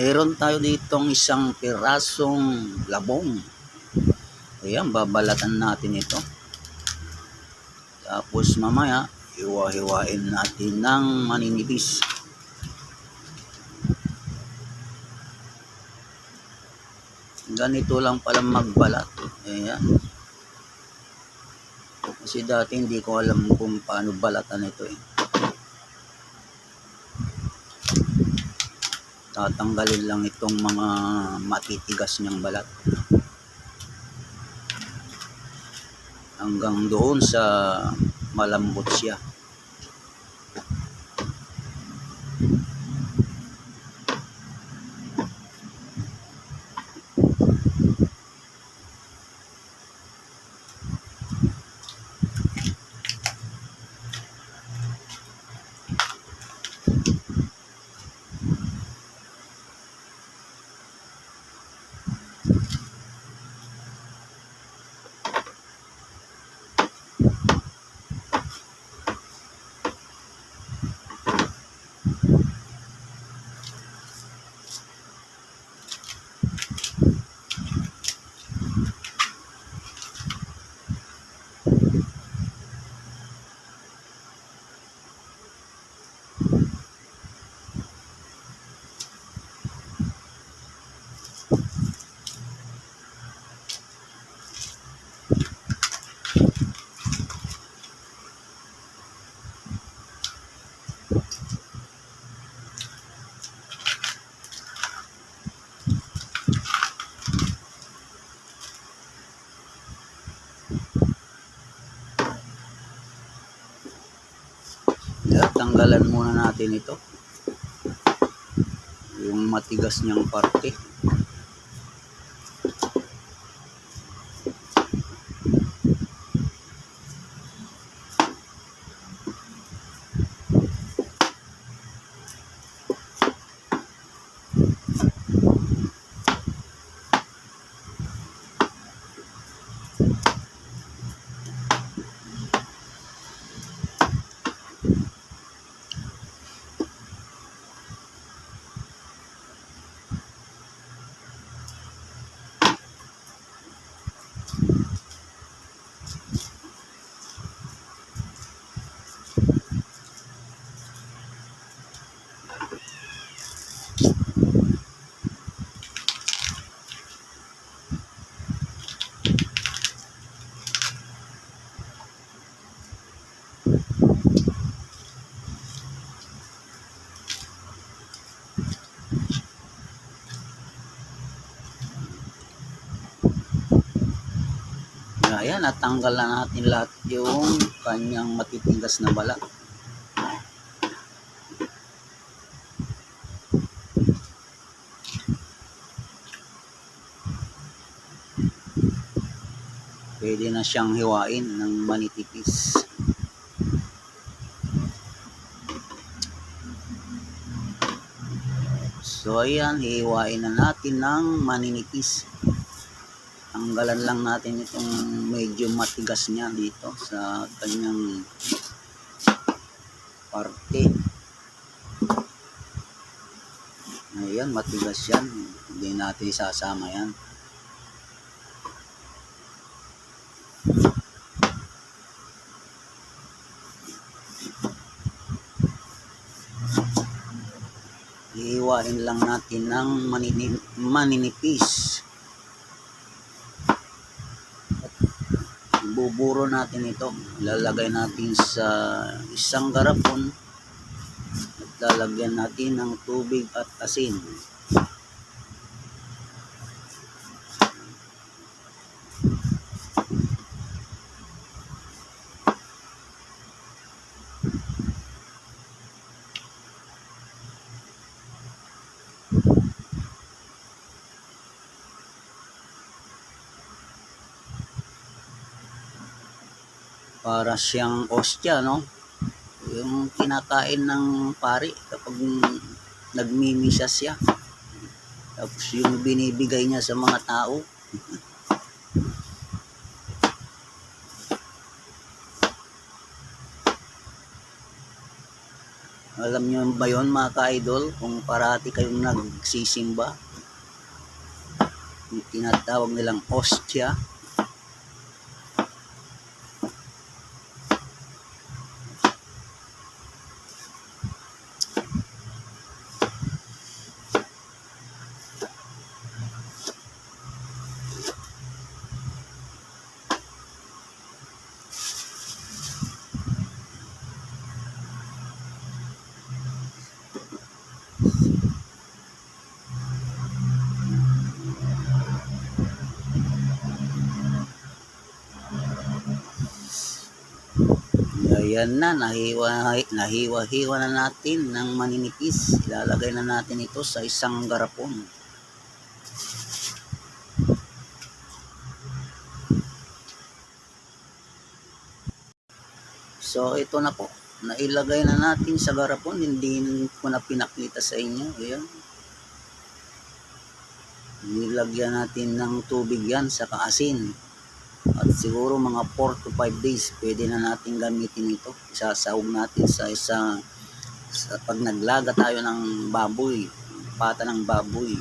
Meron tayo ditong isang pirasong labong. Ayan, babalatan natin ito. Tapos mamaya, hiwa-hiwain natin ng maninipis. Ganito lang pala magbalat. Ayan. Kasi dati hindi ko alam kung paano balatan ito eh. Tatanggalin lang itong mga matitigas niyang balat. Hanggang doon sa malambot siya. Tanggalan muna natin ito. Yung matigas niyang parte. Ayan, natanggal na natin lahat yung kanyang matitigas na balat. Pwede na siyang hiwain ng manitipis. So ayan, hihiwain na natin ng maninipis. Tanggalan lang natin itong medyo matigas niya dito sa kanyang parte. Ayan, matigas yan. Hindi natin isasama yan. Iiwain lang natin ng manini- maninipis. Buburo natin ito. Lalagay natin sa isang garapon at lalagyan natin ng tubig at asin. Para siyang ostya, no? Yung kinakain ng pari kapag nagmimisa siya. Tapos yung binibigay niya sa mga tao. Alam niyo ba yun mga ka-idol? Kung parati kayong nagsisimba, yung tinatawag nilang ostya, Ayan na, nahiwa, nahiwa-hiwa na natin ng maninipis. Ilalagay na natin ito sa isang garapon. So, ito na po. Nailagay na natin sa garapon. Hindi ko na pinakita sa inyo. Ayan. Nilagyan natin ng tubig yan sa kaasin. At siguro mga 4 to 5 days pwede na natin gamitin ito. Isasahog natin sa isa sa pag naglaga tayo ng baboy, pata ng baboy.